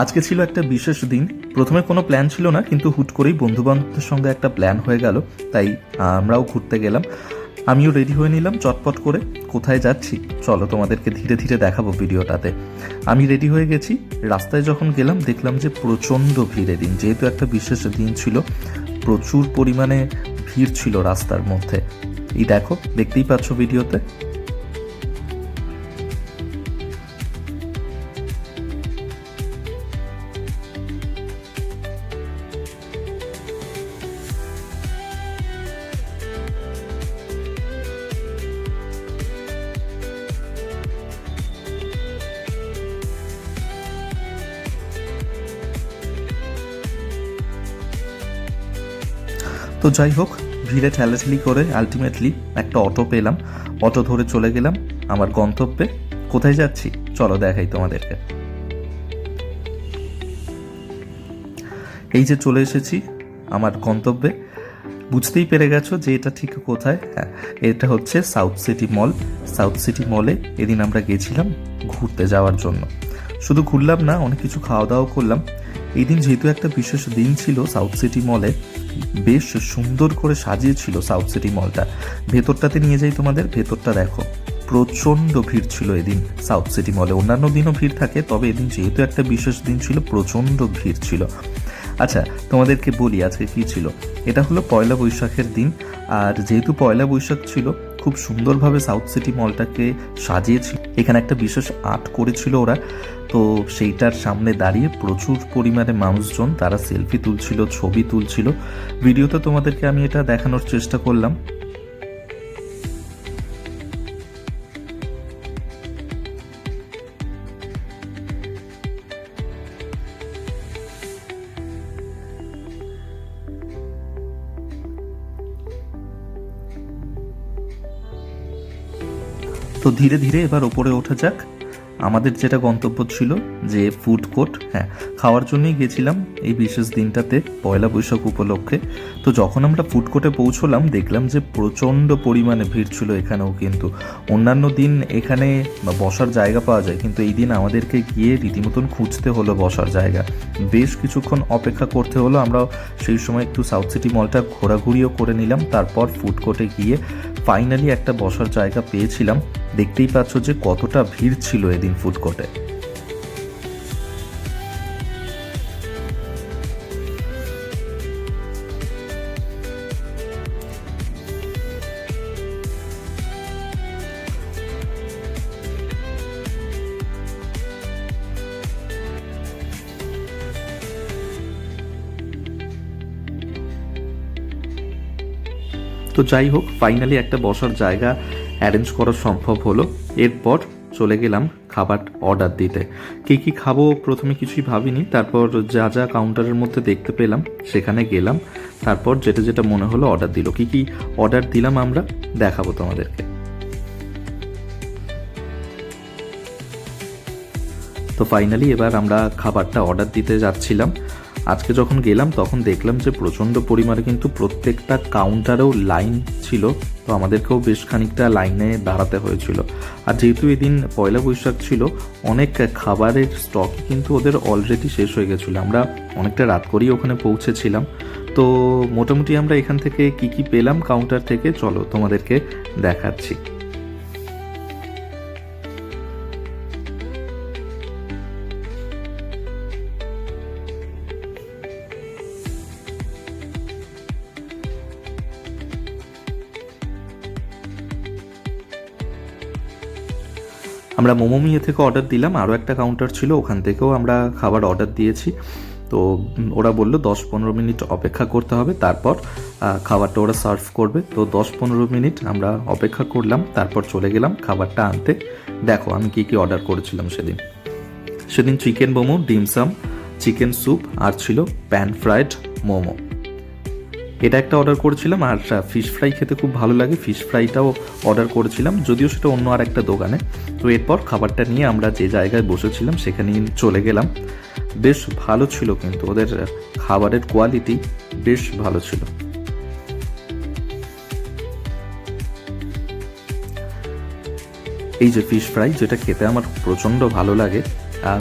আজকে ছিল একটা বিশেষ দিন। প্রথমে কোনো প্ল্যান ছিল না, কিন্তু হুট করেই বন্ধু বান্ধবদের সঙ্গে একটা প্ল্যান হয়ে গেল। তাই, আমরাও ঘুরতে গেলাম। আমিও রেডি হয়ে নিলাম চটপট করে। কোথায় যাচ্ছি? চলো তোমাদেরকে ধীরে ধীরে দেখাবো ভিডিওটাতে। আমি রেডি হয়ে গেছি। রাস্তায় যখন গেলাম, দেখলাম যে প্রচণ্ড ভিড়ে দিন। যেহেতু একটা বিশেষ দিন ছিল, প্রচুর পরিমাণে ভিড় ছিল রাস্তার মধ্যে। এই দেখো, দেখতেই পাচ্ছ ভিডিওতে। তো যাই হোক, ভিড়ে ঠেলাঠেলি করে আলটিমেটলি একটা অটো পেলাম। অটো ধরে চলে গেলাম আমার গন্তব্যে। কোথায় যাচ্ছি? চলো দেখাই তোমাদেরকে। এই যে চলে এসেছি আমার গন্তব্যে। বুঝতেই পেরে গেছো যে এটা ঠিক কোথায়? হ্যাঁ এটা হচ্ছে South City Mall South City মলে এদিন আমরা গেছিলাম ঘুরতে যাওয়ার জন্য। শুধু ঘুরলাম না, অনেক কিছু খাওয়া দাওয়া করলাম। এই দিন যেহেতু একটা বিশেষ দিন ছিল সাউথ সিটি মলে বেশ সুন্দর করে সাজিয়েছিল সাউথ সিটি মলটা ভেতরটাতে নিয়ে যাই তোমাদের, ভেতরটা দেখো, প্রচণ্ড ভিড় ছিল এদিন সাউথ সিটি মলে অন্যান্য দিনও ভিড় থাকে, তবে এদিন যেহেতু একটা বিশেষ দিন ছিল, প্রচণ্ড ভিড় ছিল। আচ্ছা তোমাদেরকে বলি আজকে কি ছিল? এটা হলো পয়লা বৈশাখের দিন, আর যেহেতু পয়লা বৈশাখ ছিল খুব সুন্দরভাবে সাউথ সিটি মলটাকে সাজিয়েছিল। এখানে একটা বিশেষ আর্ট করেছিল ওরা। তো সেইটার সামনে দাঁড়িয়ে প্রচুর পরিমাণে মানুষজন তারা সেলফি তুলছিল, ছবি তুলছিল। ভিডিওতে তোমাদেরকে আমি এটা দেখানোর চেষ্টা করলাম। তো ধীরে ধীরে এবার ওপরে ওঠা যাক। আমাদের যেটা গন্তব্য ছিল যে ফুড কোর্ট হ্যাঁ খাওয়ার জন্যই গেছিলাম এই বিশেষ দিনটাতে, পয়লা বৈশাখ উপলক্ষে। তো যখন আমরা ফুড কোর্টে পৌঁছলাম, দেখলাম যে প্রচণ্ড পরিমাণে ভিড় ছিল এখানেও কিন্তু। অন্যান্য দিন এখানে বসার জায়গা পাওয়া যায়, কিন্তু এই দিন আমাদেরকে গিয়ে রীতিমতন খুঁজতে হলো বসার জায়গা। বেশ কিছুক্ষণ অপেক্ষা করতে হলো আমরা সেই সময় একটু সাউথ সিটি মলটা ঘোরাঘুরিও করে নিলাম। তারপর ফুড কোর্টে গিয়ে ফাইনালি একটা বসার জায়গা পেয়েছিলাম। দেখতেই পাচ্ছ যে কতটা ভিড় ছিল এদিন ফুড কোর্টে তো যাই হোক ফাইনালি একটা বসার জায়গা অ্যারেঞ্জ করা সম্ভব হলো। এরপর চলে গেলাম খাবার অর্ডার দিতে। কী কী খাব প্রথমে কিছুই ভাবিনি, তারপর যা যা কাউন্টারের মধ্যে দেখতে পেলাম, সেখানে গেলাম। তারপর যেটা যেটা মনে হলো অর্ডার দিল। কী কী অর্ডার দিলাম আমরা, দেখাবো তোমাদেরকে। তো ফাইনালি এবার আমরা খাবারটা অর্ডার দিতে যাচ্ছিলাম। আজকে যখন গেলাম, তখন দেখলাম যে প্রচণ্ড পরিমাণে কিন্তু প্রত্যেকটা কাউন্টারেও লাইন ছিল, তো আমাদেরকেও বেশ খানিকটা লাইনে দাঁড়াতে হয়েছিল। আর যেহেতু এদিন পয়লা বৈশাখ ছিল, অনেক খাবারের স্টক কিন্তু ওদের অলরেডি শেষ হয়ে গেছিল। আমরা অনেকটা রাত করেই ওখানে পৌঁছেছিলাম। তো মোটামুটি আমরা এখান থেকে কি কি পেলাম কাউন্টার থেকে, চলো তোমাদেরকে দেখাচ্ছি। আমরা মোমোমিয়ে থেকে অর্ডার দিলাম আরও একটা কাউন্টার ছিল, ওখান থেকেও আমরা খাবার অর্ডার দিয়েছি। তো ওরা বলল দশ পনেরো মিনিট অপেক্ষা করতে হবে, তারপর খাবারটা ওরা সার্ভ করবে। তো দশ পনেরো মিনিট আমরা অপেক্ষা করলাম, তারপর চলে গেলাম খাবারটা আনতে। দেখো আমি কি কি অর্ডার করেছিলাম সেদিন। সেদিন chicken momo dim sum chicken soup আর ছিল প্যান ফ্রাইড মোমো। এটা একটা অর্ডার করেছিলাম আর ফিশ ফ্রাই খেতে খুব ভালো লাগে। ফিশ ফ্রাইটাও অর্ডার করেছিলাম, যদিও সেটা অন্য আর একটা দোকানে। তো এরপর খাবারটা নিয়ে আমরা যে জায়গায় বসেছিলাম সেখানে চলে গেলাম। বেশ ভালো ছিল কিন্তু ওদের খাবারের কোয়ালিটি বেশ ভালো ছিল। এই যে ফিশ ফ্রাই যেটা খেতে আমার প্রচণ্ড ভালো লাগে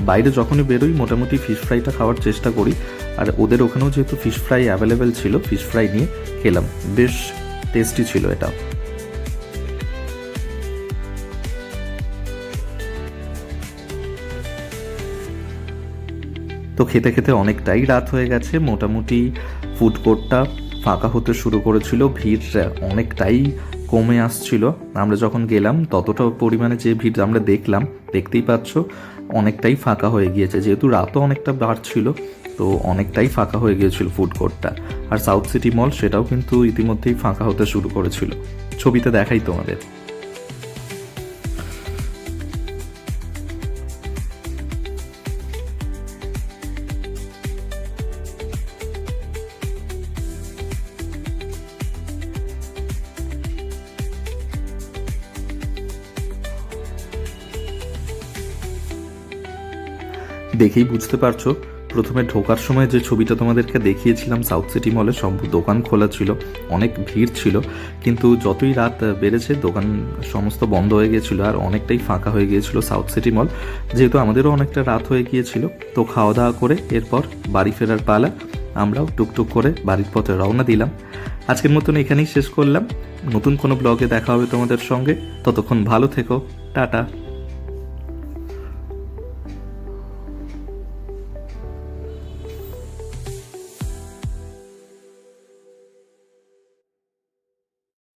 বাইরে যখনই বেরোই, মোটামুটি ফিশ ফ্রাইটা খাওয়ার চেষ্টা করি। আর ওদের ওখানেও যেহেতু ফিশ ফ্রাই অ্যাভেলেবেল ছিল ফিশ ফ্রাই নিয়ে খেলাম। বেশ টেস্টি ছিল এটা। তো খেতে খেতে অনেকটাই রাত হয়ে গেছে। মোটামুটি ফুড কোর্টটা ফাঁকা হতে শুরু করেছিল। ভিড় অনেকটাই কমে আসছিল। আমরা যখন গেলাম, ততটা পরিমাণে যে ভিড় আমরা দেখলাম, দেখতেই পাচ্ছ, অনেকটাই ফাঁকা হয়ে গিয়েছে। যেহেতু রাতও অনেকটা বাড়ছিল তো অনেকটাই ফাঁকা হয়ে গিয়েছিল ফুড কোর্টটা আর সাউথ সিটি মল সেটাও কিন্তু ইতিমধ্যেই ফাঁকা হতে শুরু করেছিল। ছবিতে দেখাই তোমাদের। দেখেই বুঝতে পারছ প্রথমে ঢোকার সময় যে ছবিটা তোমাদেরকে দেখিয়েছিলাম সাউথ সিটি মলে সব দোকান খোলা ছিল, অনেক ভিড় ছিল, কিন্তু যতই রাত বেড়েছে, দোকান সমস্ত বন্ধ হয়ে গিয়েছিল আর অনেকটাই ফাঁকা হয়ে গিয়েছিল সাউথ সিটি মল যেহেতু আমাদেরও অনেকটা রাত হয়ে গিয়েছিল, তো খাওয়া দাওয়া করে এরপর বাড়ি ফেরার পালা আমরাও টুকটুক করে বাড়ির পথে রওনা দিলাম। আজকের মতন এখানেই শেষ করলাম। নতুন কোনো ব্লগে দেখা হবে তোমাদের সঙ্গে। ততক্ষণ ভালো থেকো। টাটা।